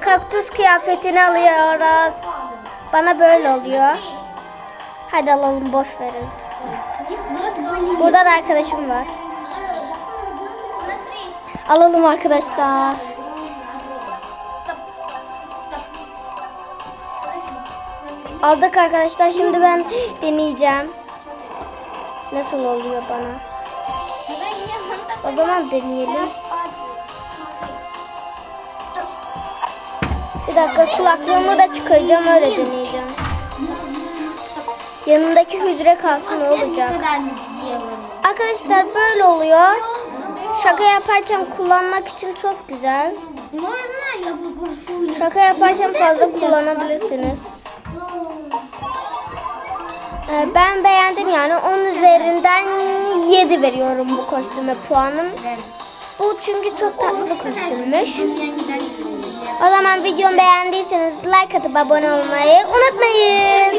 kaktüs kıyafetini alıyoruz. Bana böyle oluyor. Hadi alalım boş verin. Burada da arkadaşım var. Alalım arkadaşlar. Aldık arkadaşlar. Şimdi ben deneyeceğim. Nasıl oluyor bana? O zaman deneyelim. Dakika kulaklığımı da çıkaracağım öyle deneyeceğim. Yanındaki hücre kalsın ne olacak? Arkadaşlar böyle oluyor. Şaka yaparken kullanmak için çok güzel. Şaka yaparken fazla kullanabilirsiniz. Ee, Ben beğendim yani 10 üzerinden 7 veriyorum bu kostüme puanım. Bu çünkü çok tatlı kostümmüş. O zaman videomu beğendiyseniz like atıp abone olmayı unutmayın.